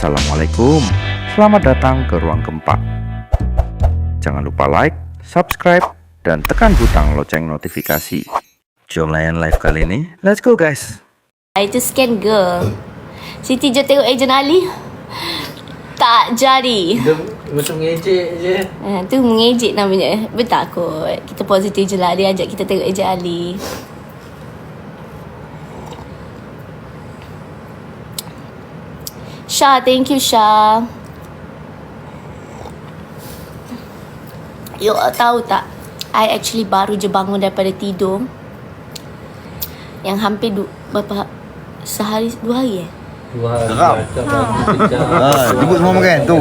Assalamualaikum. Selamat datang ke ruang keempat. Jangan lupa like, subscribe, dan tekan butang loceng notifikasi. Jom layan live kali ini. Let's go guys. I tu scan girl. Siti je tengok agent Ali. Tak jadi. Dia macam ngejek je. Ha, tu mengejek namanya. Betul kot. Kita positif je lah. Dia ajak kita tengok agent Ali. Syah, thank you Syah. You all tahu tak? I actually baru je bangun daripada tidur. Yang hampir du, berapa sehari dua hari eh? Dua hari Geram. Ha, jemput semua makan tu.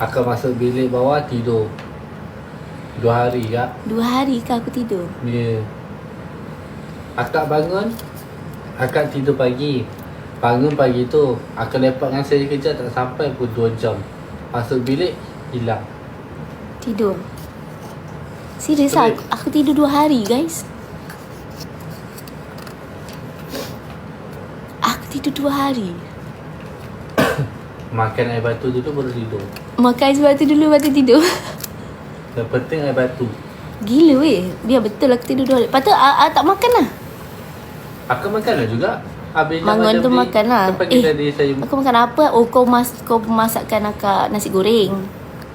Akak masuk bilik bawah tidur. Dua hari kak. Dua hari ke aku tidur? Ya. Akak bangun. Akak tidur pagi. Bangun pagi tu. Akak lepak dengan saya kejap tak sampai pun dua jam. Masuk bilik, hilang. Tidur. Serius lah, aku, aku tidur dua hari guys. Aku tidur dua hari. Makan air batu dulu baru tidur. Makan sebab tu dulu, tu tidur. Yang penting air batu. Gila weh. Biar betul aku tidur dua hari. Lepas tu, ah, ah, tak makan lah. Akak makan lah juga. Habis Bangun tu makan lah. Eh, saya Aku makan apa? Oh, kau, mas, kau masakkan akak nasi goreng.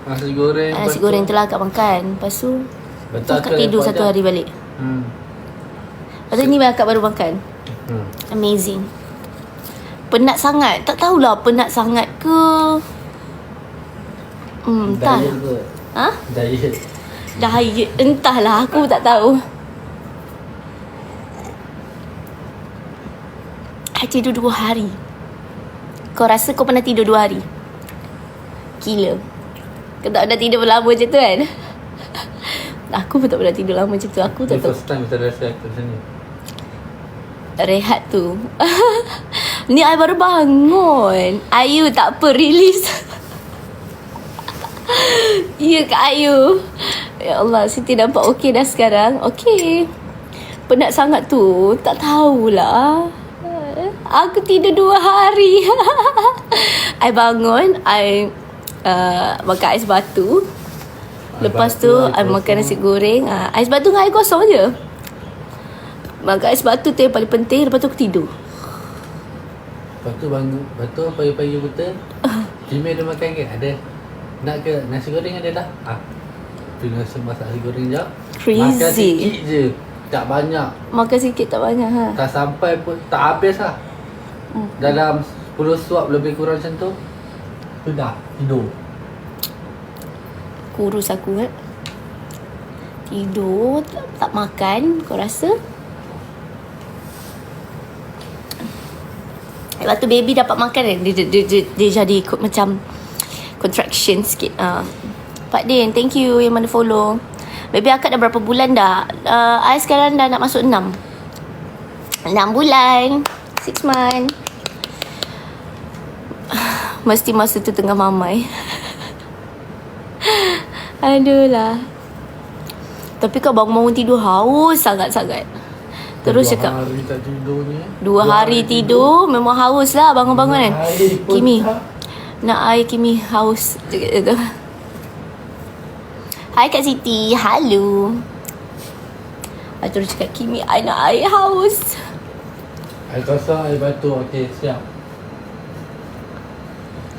nasi goreng. Ah, nasi goreng tu- tu lah akak makan. Lepas tu, Betul akak tidur satu hari balik. Hmm. Lepas tu ni akak baru makan. Hmm. Amazing. Penat sangat. Tak tahulah penat sangat ke. Hmm, entah. Diet ke? Ha? Diet. Diet. Entahlah. Aku tak tahu. I tidur dua hari. Kau rasa kau pernah tidur dua hari? Gila. Kau tak pernah tidur lama macam tu kan? Aku pun tak pernah tidur lama macam tu. Aku Ni tak tahu. first time kita rasa kat sini. rehat tu. Ni I baru bangun. Ayu tak apa release. ya Kak Ayu. Ya Allah, Siti nampak okey dah sekarang. Okey. Penat sangat tu. Tak tahulah. Aku tidur dua hari. I bangun, I uh, makan ais batu. Lepas tu, I makan nasi goreng. Uh, ais batu dengan air kosong je. Makan ais batu tu yang paling penting Lepas tu aku tidur Lepas tu bangun, lepas tu pagi-pagi betul. Jimmy ada makan ke? Ada. Nak ke nasi goreng ada dah? Ah. Tu nasi masak nasi goreng. Makan Crazy sikit je. Tak banyak. Makan sikit tak banyak ha Tak sampai pun, tak habis lah. Hmm. Dalam 10 suap lebih kurang macam tu. Sudah, tidur. Kurus aku kan Tidur tak, tak makan Kau rasa? Lepas tu baby dapat makan kan? Dia, dia, dia, dia, dia jadi ikut macam Contraction sikit. Uh. Pak Din thank you Yang mana follow. Baby akak dah berapa bulan dah? Uh, I sekarang dah nak masuk 6 6 bulan. 6 month Mesti masa tu tengah mamai. Aduh lah Tapi kau bangun-bangun tidur haus sangat-sangat. Terus Dua cakap hari tak tidur ni. Dua hari tidur Memang haus lah bangun-bangun kan. Hari Kimi. tak. Nak air Kimi haus. Cakap Hai Kak Siti. Halo. Terus cakap Kimi I nak air haus. Air kosong, air batu. Okey, siap.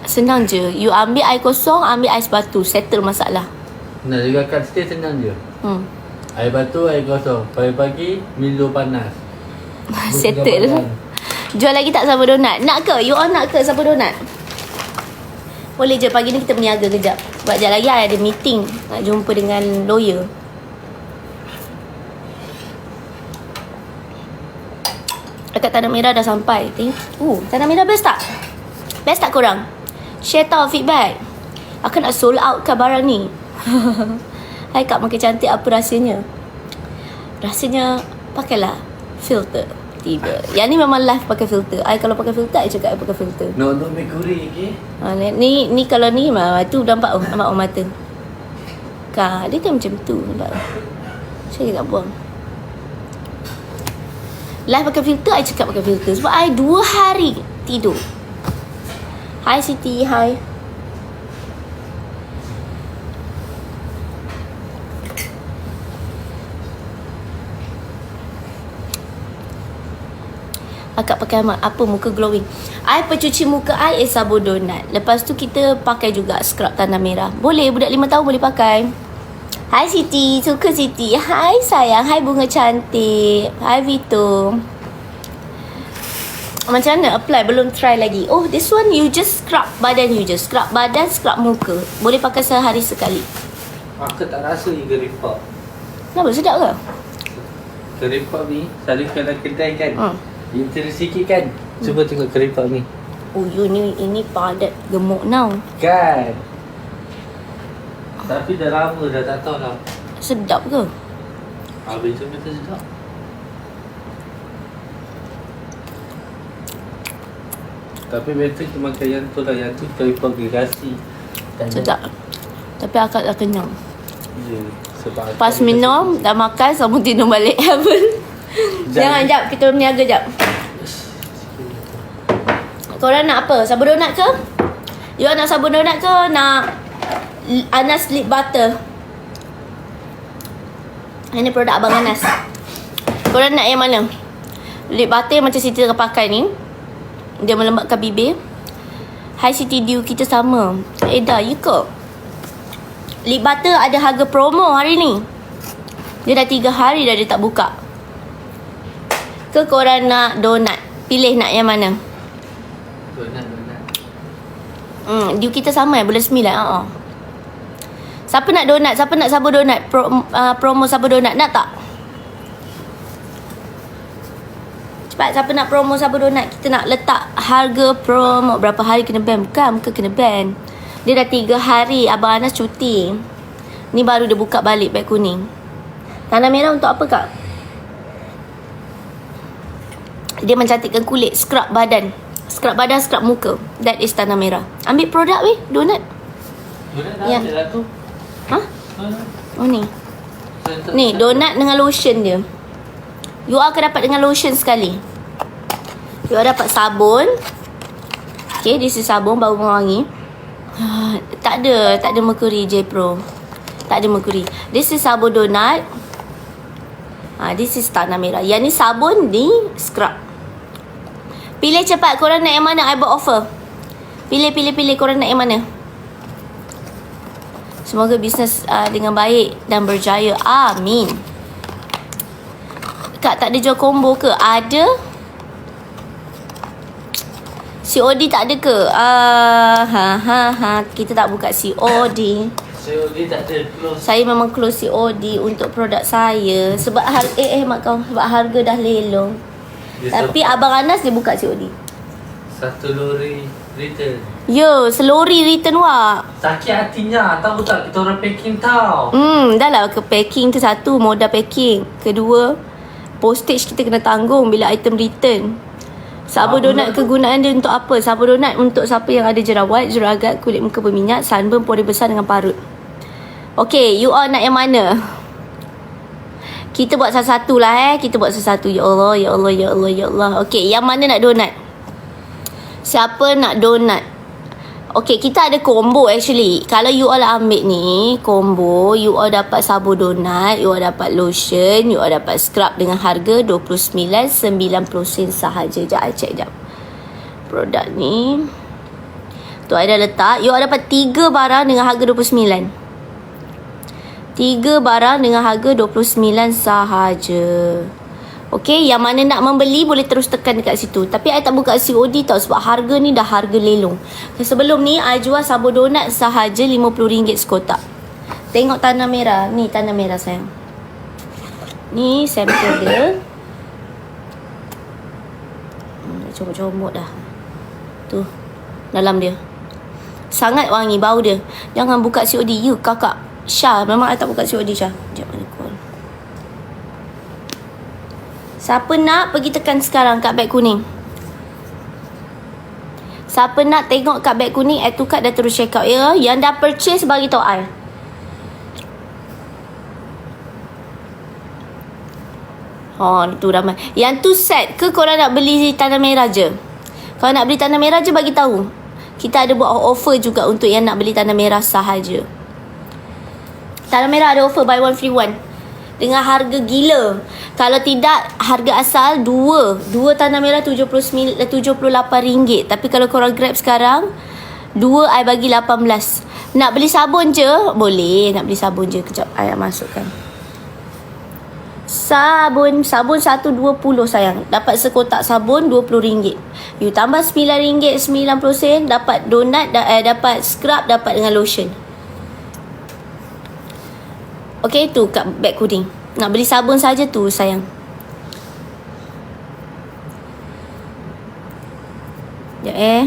Senang je You ambil air kosong Ambil ais batu Settle masalah Nak juga kat stay senang je. Hmm Air batu, air kosong. Pagi-pagi, Milo panas. Settle Berjalan. Jual lagi tak sabun donat? Nak ke? You all nak ke sabun donat? Boleh je pagi ni kita berniaga kejap. Sebab sekejap lagi I ada meeting nak jumpa dengan lawyer. Dekat Tanah Merah dah sampai. Thank you. Uh, Tanah Merah best tak? Best tak korang? Share tau feedback. Aku nak sold out ke barang ni. Hai Kak makin cantik apa rasanya? Rasanya pakailah filter. Tiba. Yang ni memang live pakai filter. I kalau pakai filter, I cakap I pakai filter. No, no Mercury, okay? Ha, ni, ni, ni kalau ni mah tu nampak oh, nampak orang mata. Kak, dia kan macam tu nampak. Saya tak buang. Live pakai filter, I cakap pakai filter. Sebab I dua hari tidur. Hi Siti, hi. Akak pakai apa muka glowing. I pencuci muka I is sabun donat. Lepas tu kita pakai juga scrub tanah merah. Boleh budak 5 tahun boleh pakai. Hai Siti, suka Siti. Hai sayang, hai bunga cantik. Hai Vito. Macam mana apply? Belum try lagi. Oh, this one you just scrub badan you just. Scrub badan, scrub muka. Boleh pakai sehari sekali. Aku tak rasa ni geripak. Kenapa? Sedap ke? Geripak ni selalu kalau kedai kan. Hmm. Interest sikit kan. Cuba tengok geripak ni. Oh, you ni ini padat gemuk now. Kan. Tapi dah lama dah tak tahu lah. Sedap ke? Habis tu betul sedap. Tapi better tu makan yang tu lah Yang tu geripak gerasi Sedap. Tapi akak dah kenyang. Ya, sebab Pas minum, dah makan, sambung tidur balik. Jangan, jap. Kita berniaga, jap. Korang nak apa? Sabun donat ke? You nak sabun donat ke? Nak Anas lip butter? Ini produk Abang Anas. Korang nak yang mana? Lip butter macam Siti pakai ni. Dia melembabkan bibir. Hai Siti Dew, kita sama. Eh dah, you ke? Lip butter ada harga promo hari ni. Dia dah 3 hari dah dia tak buka. Ke korang nak donat? Pilih nak yang mana? Donat, donat. Hmm, deal kita sama eh bulan 9. Ha. Siapa nak donat? Siapa nak sabun donat? Pro, uh, promo sabun donat nak tak? Cepat siapa nak promo sabun donat? Kita nak letak harga promo berapa hari kena ban? Bukan, bukan kena ban. Dia dah 3 hari Abang Anas cuti. Ni baru dia buka balik beg kuning. Tanah merah untuk apa kak? Dia mencantikkan kulit, scrub badan. Scrub badan, scrub muka. That is tanah merah. Ambil produk weh, donat. Donat dah Ya. ada tu. Ha? Oh ni. Ni, donat dengan lotion dia. You akan dapat dengan lotion sekali. You dapat sabun. Okay, this is sabun bau wangi. Ah, tak ada, tak ada mercury J Pro. Tak ada mercury. This is sabun donat. Ah, this is tanah merah. Yang ni sabun ni scrub. Pilih cepat korang nak yang mana I buat offer. Pilih pilih pilih korang nak yang mana. Semoga bisnes uh, dengan baik dan berjaya. Amin. Kak tak ada jual combo ke? Ada. COD tak ada ke? Ah, ha ha ha. Kita tak buka COD. Saya dia tak ada close. Saya memang close COD untuk produk saya sebab harga eh eh mak kau sebab harga dah lelong. Dia Tapi abang Anas dia buka COD. Satu lori return. Yo, selori return wak. Sakit hatinya. Tahu tak kita orang packing tau. Hmm, dah lah ke packing tu satu, modal packing. Kedua, postage kita kena tanggung bila item return. Sabun Sabun donat kegunaan dia untuk apa? Sabun donat untuk siapa yang ada jerawat, juragat, kulit muka berminyak, sunburn, pori besar dengan parut. Okay, you all nak yang mana? Kita buat satu-satu lah eh. Kita buat satu-satu. Ya Allah, ya Allah, ya Allah, ya Allah. Okay, yang mana nak donat? Siapa nak donat? Okay, kita ada combo actually. Kalau you all ambil ni, combo, you all dapat sabun donat, you all dapat lotion, you all dapat scrub dengan harga 29.90 sen sahaja. Sekejap, I check jap. Produk ni. Tu I dah letak. You all dapat 3 barang dengan harga 29. 3 barang dengan harga 29 sahaja. Okay, yang mana nak membeli boleh terus tekan dekat situ. Tapi I tak buka COD tau sebab harga ni dah harga lelong. Sebelum ni I jual sabun donat sahaja RM50 sekotak. Tengok tanah merah. Ni tanah merah sayang. Ni sampel dia. Hmm, comot-comot dah. Tu. Dalam dia. Sangat wangi bau dia. Jangan buka COD. You kakak. Syah. Memang I tak buka COD Syah. Sekejap mana call. Siapa nak pergi tekan sekarang kat beg kuning. Siapa nak tengok kat beg kuning add to cart dah terus check out ya. Yang dah purchase bagi tahu I. Oh, tu ramai. Yang tu set ke korang nak beli tanah merah je? Kalau nak beli tanah merah je bagi tahu. Kita ada buat offer juga untuk yang nak beli tanah merah sahaja. Tanah merah ada offer buy one free one. Dengan harga gila. Kalau tidak, harga asal dua. Dua tanah merah RM78. ringgit. Tapi kalau korang grab sekarang, dua I bagi 18. Nak beli sabun je? Boleh. Nak beli sabun je. Kejap, I masukkan. Sabun Sabun 120 sayang Dapat sekotak sabun RM20 You tambah RM9.90 Dapat donat da, eh, Dapat scrub Dapat dengan lotion Okay tu kat bag kuding Nak beli sabun saja tu sayang Sekejap eh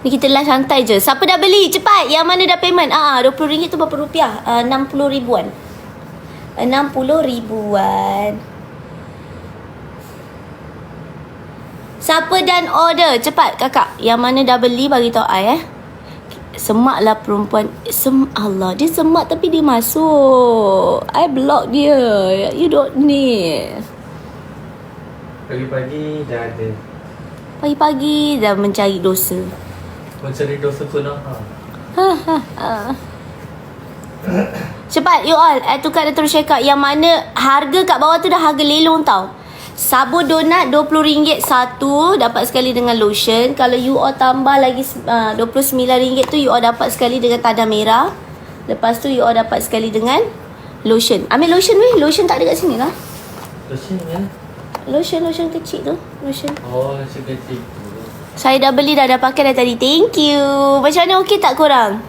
Ni kita live santai je Siapa dah beli? Cepat Yang mana dah payment? Ah, RM20 tu berapa rupiah? Uh, 60 ribuan 60 ribuan. Siapa dan order? Cepat kakak. Yang mana dah beli bagi tahu I eh. Semaklah perempuan. Sem Allah, dia semak tapi dia masuk. I block dia. You don't need. Pagi-pagi dah ada. Pagi-pagi dah mencari dosa. Mencari dosa kuno. Ha. Cepat you all I tukar dia terus check out Yang mana Harga kat bawah tu dah harga lelong tau Sabun donat RM20 satu Dapat sekali dengan lotion Kalau you all tambah lagi uh, RM29 tu You all dapat sekali dengan tadah merah Lepas tu you all dapat sekali dengan Lotion Ambil lotion weh Lotion tak ada kat sini lah Lotion ya? Lotion lotion kecil tu Lotion Oh, lotion kecil tu. Saya dah beli dah dah pakai dah tadi Thank you Macam mana okey tak korang?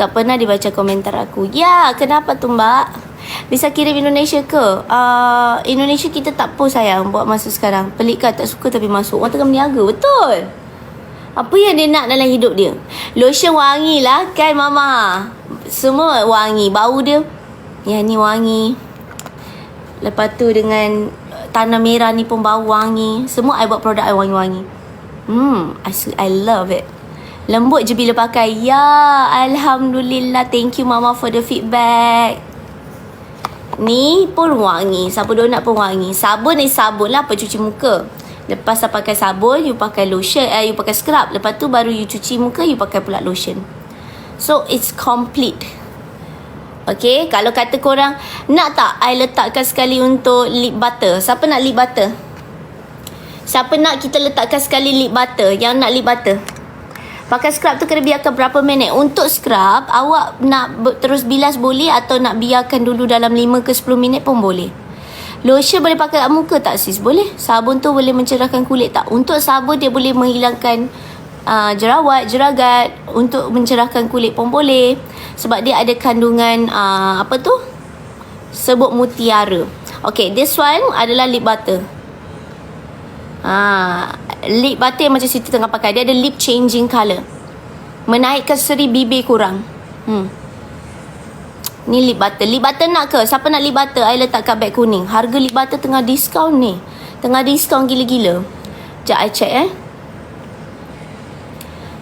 Tak pernah dibaca komentar aku. Ya, kenapa tu mbak? Bisa kirim Indonesia ke? Uh, Indonesia kita tak post sayang buat masa sekarang. Pelik kan tak suka tapi masuk. Orang tengah berniaga. Betul. Apa yang dia nak dalam hidup dia? Lotion wangi lah kan mama? Semua wangi. Bau dia. Yang ni wangi. Lepas tu dengan tanah merah ni pun bau wangi. Semua I buat produk I wangi-wangi. Hmm, I, I love it. Lembut je bila pakai. Ya, Alhamdulillah. Thank you Mama for the feedback. Ni pun wangi. Sabun donat pun wangi. Sabun ni sabun lah pencuci muka. Lepas dah pakai sabun, you pakai lotion, eh, you pakai scrub. Lepas tu baru you cuci muka, you pakai pula lotion. So, it's complete. Okay, kalau kata korang, nak tak I letakkan sekali untuk lip butter? Siapa nak lip butter? Siapa nak kita letakkan sekali lip butter? Yang nak lip butter? Pakai scrub tu kena biarkan berapa minit. Untuk scrub, awak nak terus bilas boleh atau nak biarkan dulu dalam 5 ke 10 minit pun boleh. Lotion boleh pakai kat muka tak sis? Boleh. Sabun tu boleh mencerahkan kulit tak? Untuk sabun dia boleh menghilangkan uh, jerawat, jeragat. Untuk mencerahkan kulit pun boleh. Sebab dia ada kandungan uh, apa tu? Sebut mutiara. Okay, this one adalah lip butter. Ha, lip yang macam Siti tengah pakai. Dia ada lip changing colour. Menaikkan seri bibir kurang. Hmm. Ni lip butter. Lip butter nak ke? Siapa nak lip butter? I letak kat beg kuning. Harga lip butter tengah diskaun ni. Tengah diskaun gila-gila. Sekejap I check eh.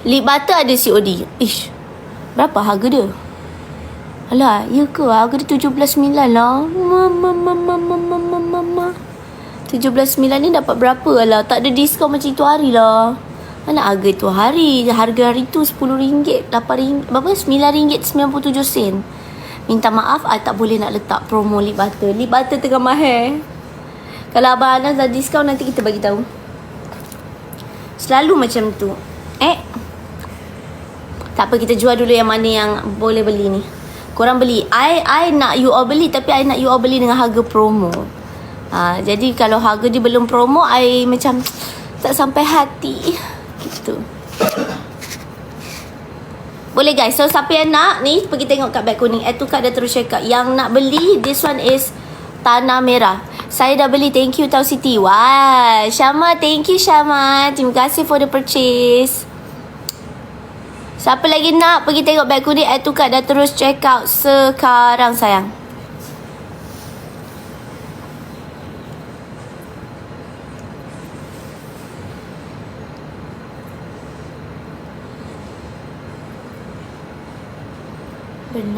Lip butter ada COD. Ish. Berapa harga dia? Alah, ya ke? Harga dia RM17.9 lah. Mama, mama, mama, mama, mama. 17.9 ni dapat berapa lah? Tak ada diskaun macam itu hari lah. Mana harga itu hari? Harga hari tu RM10, RM8, berapa? RM9.97 Minta maaf, I tak boleh nak letak promo lip butter. Lip butter tengah mahal. Kalau Abang Anas dah diskaun, nanti kita bagi tahu. Selalu macam tu. Eh? Tak apa, kita jual dulu yang mana yang boleh beli ni. Korang beli. I I nak you all beli, tapi I nak you all beli dengan harga promo. Ha, jadi kalau harga dia belum promo, I macam tak sampai hati. Gitu. Boleh guys. So siapa yang nak ni pergi tengok kat beg kuning. Add to cart dia terus check out. Yang nak beli this one is tanah merah. Saya dah beli. Thank you Tau Siti. Wah, Syama, thank you Syama. Terima kasih for the purchase. Siapa lagi nak pergi tengok beg kuning add to cart dah terus check out sekarang sayang.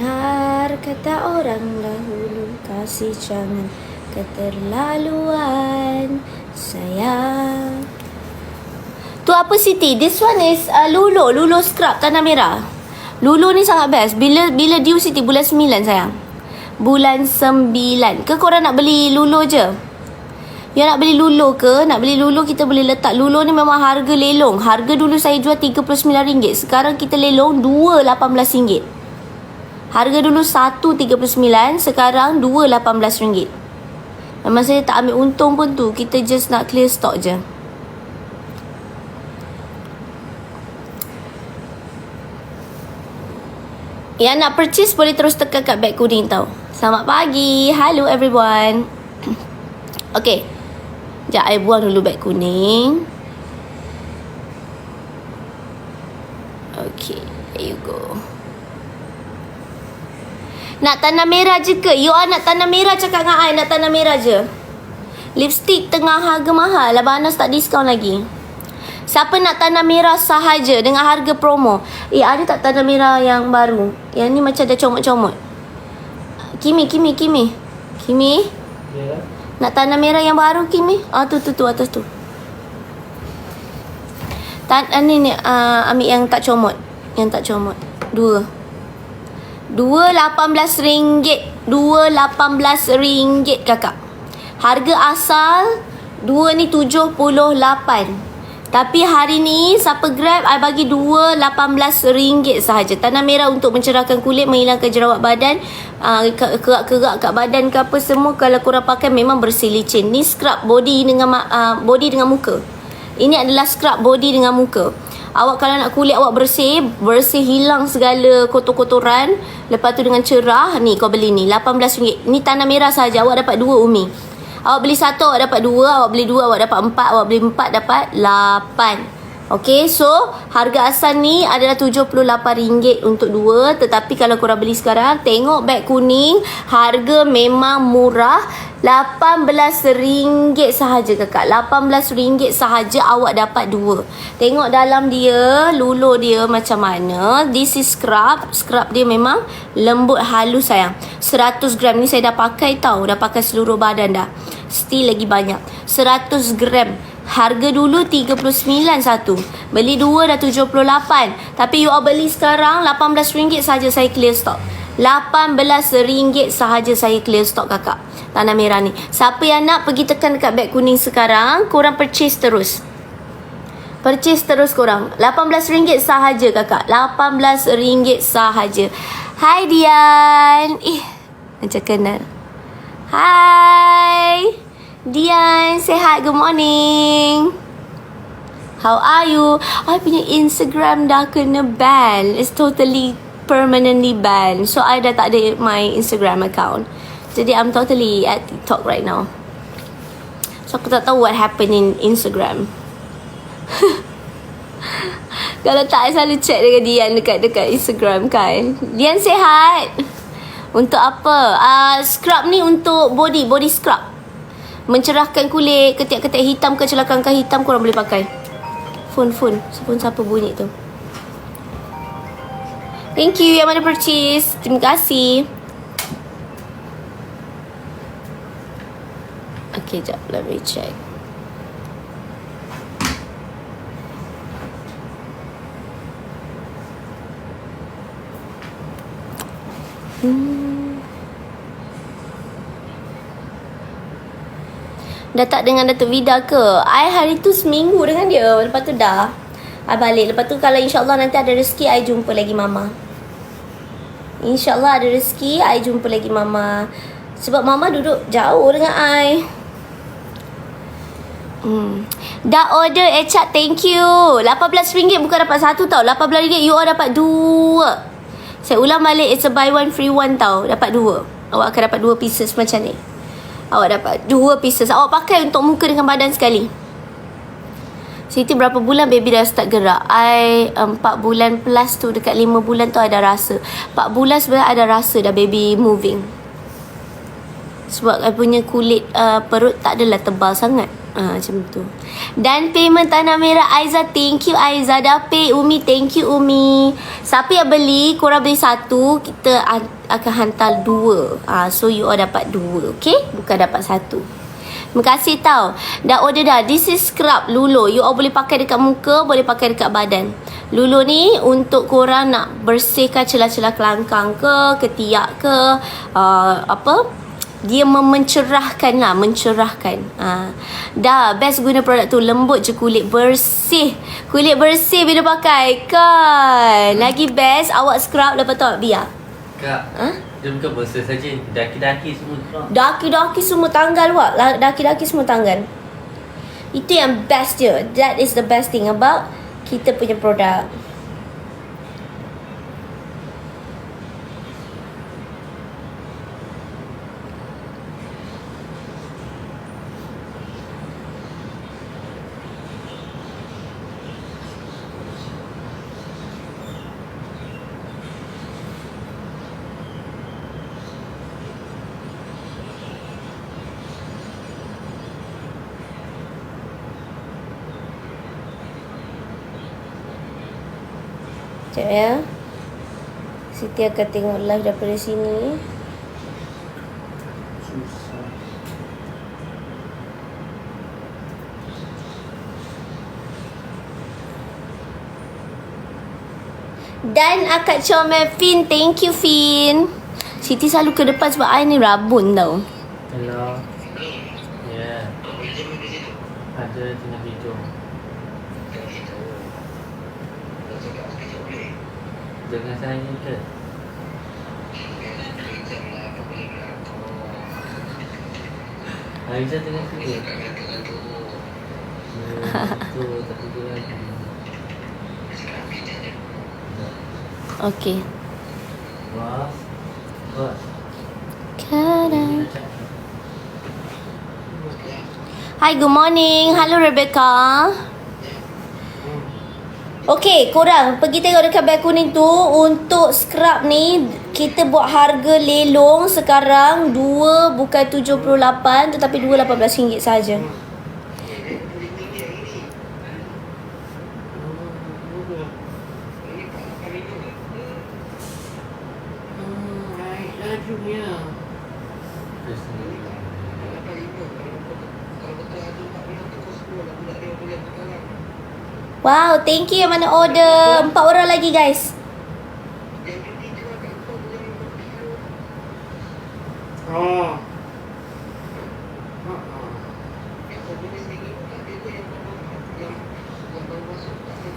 Benar kata orang dahulu Kasih jangan keterlaluan Sayang Tu apa Siti? This one is uh, Lulo. Lulo scrub tanah merah. Lulo ni sangat best. Bila bila due Siti? Bulan 9 sayang. Bulan 9. Ke korang nak beli Lulo je? Yang nak beli Lulo ke? Nak beli Lulo kita boleh letak. Lulo ni memang harga lelong. Harga dulu saya jual RM39. Sekarang kita lelong RM2.18. Harga dulu RM1.39. Sekarang RM2.18. Memang saya tak ambil untung pun tu. Kita just nak clear stock je. Yang nak purchase boleh terus tekan kat beg kuning tau. Selamat pagi. Hello everyone. okay. Sekejap, I buang dulu beg kuning. Okay, there you go. Nak tanah merah je ke? You all nak tanah merah cakap dengan I. Nak tanah merah je. Lipstick tengah harga mahal. Abang Anas tak diskaun lagi. Siapa nak tanah merah sahaja dengan harga promo? Eh, ada tak tanah merah yang baru? Yang ni macam ada comot-comot. Kimi, Kimi, Kimi. Kimi? Ya. Nak tanah merah yang baru Kimi? Ah tu tu tu atas tu. Tan uh, ni ni uh, ambil yang tak comot. Yang tak comot. Dua. Dua lapan belas ringgit. Dua lapan belas ringgit kakak. Harga asal dua ni tujuh puluh lapan. Tapi hari ni siapa grab I bagi dua lapan belas ringgit sahaja. Tanah merah untuk mencerahkan kulit, menghilangkan jerawat badan, uh, kerak-kerak kat badan ke apa semua kalau korang pakai memang bersih licin. Ni scrub body dengan uh, body dengan muka. Ini adalah scrub body dengan muka. Awak kalau nak kulit awak bersih, bersih hilang segala kotor-kotoran. Lepas tu dengan cerah, ni kau beli ni. RM18. Ni tanah merah saja awak dapat dua umi. Awak beli satu, awak dapat dua. Awak beli dua, awak dapat empat. Awak beli empat, dapat lapan. Okay, so harga asal ni adalah RM78 untuk dua. Tetapi kalau korang beli sekarang, tengok beg kuning. Harga memang murah. RM18 sahaja kakak. RM18 sahaja awak dapat dua. Tengok dalam dia, lulo dia macam mana. This is scrub. Scrub dia memang lembut halus sayang. 100 gram ni saya dah pakai tau. Dah pakai seluruh badan dah. Still lagi banyak. 100 gram. Harga dulu 39 satu. Beli dua dah 78. Tapi you all beli sekarang RM18 saja saya clear stock. RM18 sahaja saya clear stock kakak. Tanah merah ni. Siapa yang nak pergi tekan dekat beg kuning sekarang, korang purchase terus. Purchase terus korang. RM18 sahaja kakak. RM18 sahaja. Hai Dian. Eh, macam kenal. Hai. Dian, hi. Good morning. How are you? I punya Instagram dah kena ban. It's totally permanently banned. So, I dah tak ada my Instagram account. Jadi, I'm totally at TikTok right now. So, aku tak tahu what happened in Instagram. Kalau tak, I selalu check dengan Dian dekat dekat Instagram kan. Dian sihat. Untuk apa? Uh, scrub ni untuk body, body scrub. Mencerahkan kulit, ketiak-ketiak hitam ke celakangkah hitam korang boleh pakai. Phone, phone. Phone siapa bunyi tu? Thank you yang mana purchase. Terima kasih. Okay, jap. Let me check. Hmm. Dah tak dengan Datuk Vida ke? I hari tu seminggu dengan dia. Lepas tu dah. I balik. Lepas tu kalau insyaAllah nanti ada rezeki, I jumpa lagi Mama. InsyaAllah ada rezeki, I jumpa lagi Mama. Sebab Mama duduk jauh dengan I. Hmm. Dah order Echat, thank you. RM18 bukan dapat satu tau. RM18 you all dapat dua. Saya ulang balik, it's a buy one free one tau. Dapat dua. Awak akan dapat dua pieces macam ni. Awak dapat dua pieces. Awak pakai untuk muka dengan badan sekali. Siti berapa bulan baby dah start gerak? I empat bulan plus tu dekat lima bulan tu ada rasa. Empat bulan sebenarnya ada rasa dah baby moving. Sebab I punya kulit uh, perut tak adalah tebal sangat. Ah, macam tu. Dan payment tanah merah Aiza. Thank you Aiza. Dah pay Umi. Thank you Umi. Siapa yang beli, korang beli satu, kita akan hantar dua. Ah, so you all dapat dua. Okay? Bukan dapat satu. Terima kasih tau. Dah order dah. This is scrub Lulo. You all boleh pakai dekat muka, boleh pakai dekat badan. Lulo ni untuk korang nak bersihkan celah-celah kelangkang ke, ketiak ke, uh, apa? Dia memencerahkan lah, mencerahkan. Uh. Dah, best guna produk tu. Lembut je kulit, bersih. Kulit bersih bila pakai. Kan? Lagi best, awak scrub lepas tu awak biar. Kak, Ha? dia bukan bosan saja. Daki-daki semua keluar. Daki-daki semua tanggal wak. La- Daki-daki semua tanggal. Itu yang best dia. That is the best thing about kita punya produk. Ya. Siti akan tengok live daripada sini. Dan akak comel Fin. Thank you Fin. Siti selalu ke depan sebab I ni rabun tau. Hello. Ya. Yeah. Ada tengah video. Jangan saya ke? Aiza tengah tidur. Ya, tu tak. Okay. Bos. Bos. Kadang. Hi, good morning. Hello Rebecca. Okay, korang pergi tengok dekat beg kuning tu untuk scrub ni kita buat harga lelong sekarang 2 bukan 78 tetapi 2 RM18 saja. Wow, thank you yang mana order. Empat orang lagi guys. Oh.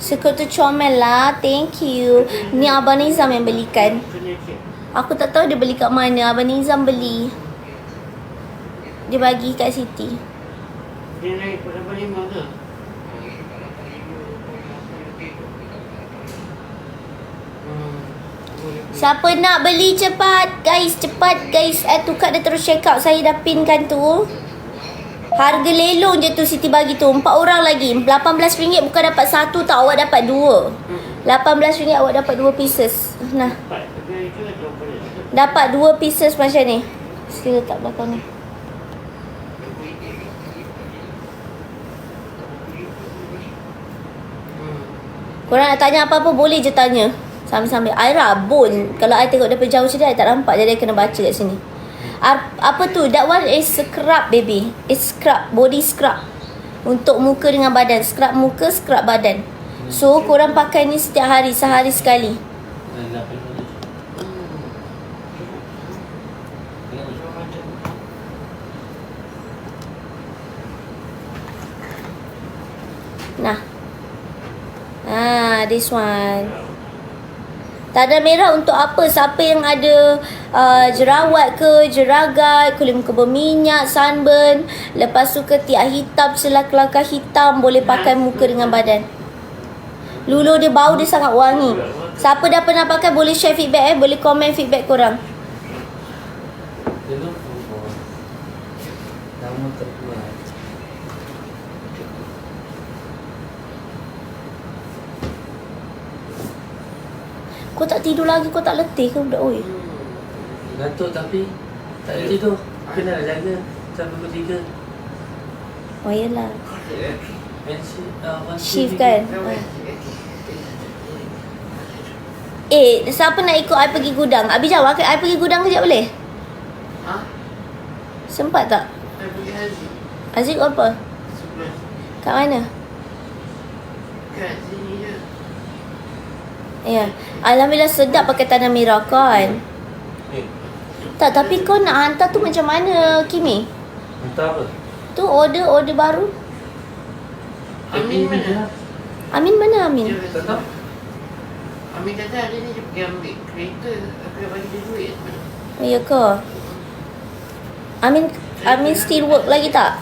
Sekutu comel lah. Thank you. Ni Abang Nizam yang belikan. Aku tak tahu dia beli kat mana. Abang Nizam beli. Dia bagi kat Siti. Dia naik pada lima ke? Hmm. Boleh. Siapa nak beli cepat guys. Cepat guys. Eh, tukar dia terus check out. Saya dah pinkan tu. Harga lelong je tu Siti bagi tu. Empat orang lagi. RM18 bukan dapat satu tau. Awak dapat dua. RM18 awak dapat dua pieces. Nah. Dapat dua pieces macam ni. Sila letak belakang ni. Korang nak tanya apa-apa boleh je tanya. Sambil-sambil. I rabun. Kalau I tengok daripada jauh sini I tak nampak. Jadi I kena baca kat sini. Apa tu? That one is scrub baby. It's scrub. Body scrub. Untuk muka dengan badan. Scrub muka, scrub badan. So korang pakai ni setiap hari. Sehari sekali. Nah. Ah, this one. Tanda merah untuk apa? Siapa yang ada uh, jerawat ke, jeragat, kulit muka berminyak, sunburn, lepas tu ketiak hitam, celah kelakar hitam, boleh pakai muka dengan badan. Lulu dia bau dia sangat wangi. Siapa dah pernah pakai boleh share feedback eh, boleh komen feedback korang. Nama Kau tak tidur lagi, kau tak letih ke budak oi? Gantuk tapi tak ada tidur. Kena lah jaga sampai pukul tiga. Oh shi- uh, Shift kan? Ah. Eh, siapa nak ikut I pergi gudang? Abi jawab, I pergi gudang kejap boleh? Ha? Sempat tak? Saya pergi haji. Aziz apa? Sebelas. Kat mana? Kat sini Ya. Alhamdulillah sedap pakai tanah merah kan. Eh, Tak, tapi kau nak hantar tu macam mana, Kimi? entah apa. Tu order order baru. Amin mana? Amin mana Amin? Dia Tak tahu. Amin kata hari ni dia pergi ambil kereta. Aku dah bagi dia duit. Ya ke? Amin Amin still work lagi tak?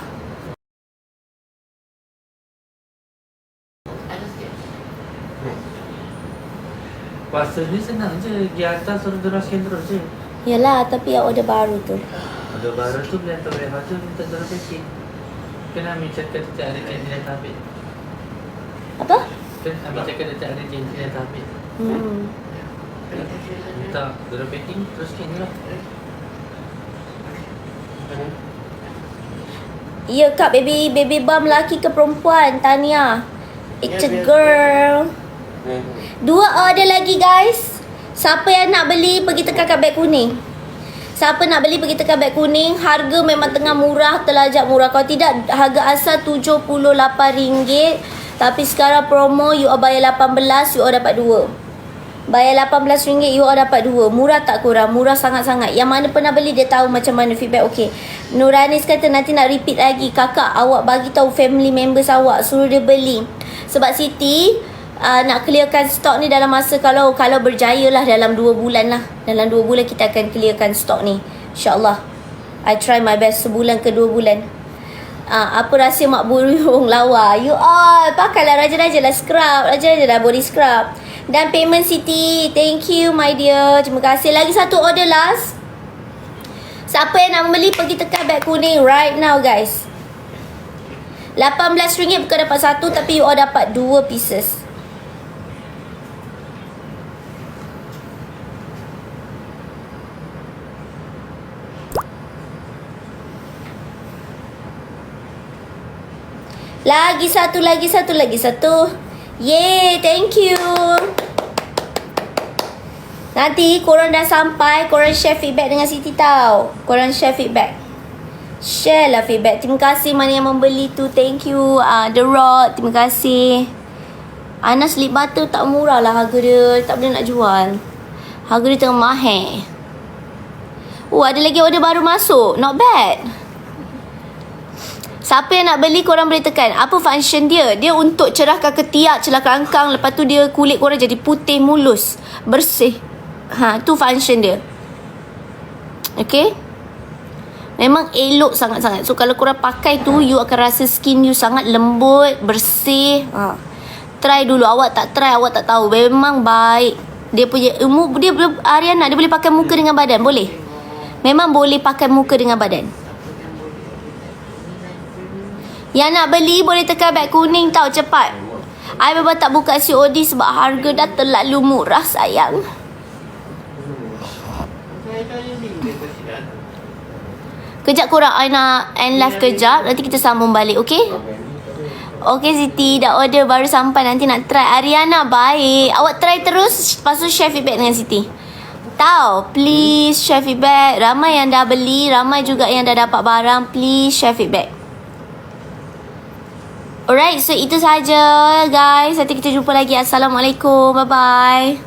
Puasa ni senang je. Pergi atas suruh teruskan terus je. Yalah, tapi yang order baru tu. Ada baru tu boleh hantar warehouse tu minta terus packing. Kena ambil cakap dia tak ada dia tak ambil. Apa? Kan ambil cakap dia tak ada dia tak ambil. Hmm. Minta terus packing teruskan je lah. Ya kak, baby baby bum lelaki ke perempuan? Tanya. It's a Ya, girl. Dua order lagi guys. Siapa yang nak beli pergi tekan kat beg kuning. Siapa nak beli pergi tekan beg kuning. Harga memang tengah murah, terlajak murah. Kalau tidak harga asal RM78. Tapi sekarang promo you all bayar 18, you all dapat dua. Bayar RM18 you all dapat dua. Murah tak kurang, murah sangat-sangat. Yang mana pernah beli dia tahu macam mana feedback okey. Nuranis kata nanti nak repeat lagi. Kakak awak bagi tahu family members awak suruh dia beli. Sebab Siti uh, nak clearkan stok ni dalam masa kalau kalau berjaya lah dalam 2 bulan lah. Dalam 2 bulan kita akan clearkan stok ni. InsyaAllah. I try my best sebulan ke 2 bulan. Uh, apa rahsia mak burung lawa? You all pakailah raja-raja lah scrub. Raja-raja lah body scrub. Dan payment Siti. Thank you my dear. Terima kasih. Lagi satu order last. Siapa yang nak membeli pergi tekan beg kuning right now guys. RM18 bukan dapat satu tapi you all dapat dua pieces. Lagi satu, lagi satu, lagi satu. Yay, thank you. Nanti korang dah sampai, korang share feedback dengan Siti tau. Korang share feedback. Share lah feedback. Terima kasih mana yang membeli tu. Thank you. Uh, The Rod, terima kasih. Anas lip butter tak murah lah harga dia. Tak boleh nak jual. Harga dia tengah mahal. Oh, ada lagi order baru masuk. Not bad. Siapa yang nak beli korang boleh tekan. Apa function dia? Dia untuk cerahkan ketiak, celah kerangkang. Lepas tu dia kulit korang jadi putih mulus. Bersih. Ha, tu function dia. Okay? Memang elok sangat-sangat. So kalau korang pakai tu, you akan rasa skin you sangat lembut, bersih. Ha. Try dulu. Awak tak try, awak tak tahu. Memang baik. Dia punya dia, dia Ariana, dia boleh pakai muka dengan badan. Boleh? Memang boleh pakai muka dengan badan. Yang nak beli boleh tekan beg kuning tau cepat. I memang tak buka COD sebab harga dah terlalu murah sayang. Kejap korang I nak end live kejap. Nanti kita sambung balik okay? Okay Siti dah order baru sampai nanti nak try. Ariana baik. Awak try terus lepas tu share feedback dengan Siti. Tahu, please share feedback. Ramai yang dah beli, ramai juga yang dah dapat barang. Please share feedback. Alright, so itu saja guys. Nanti kita jumpa lagi. Assalamualaikum. Bye-bye.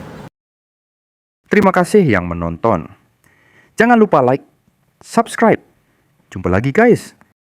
Terima kasih yang menonton. Jangan lupa like, subscribe. Jumpa lagi guys.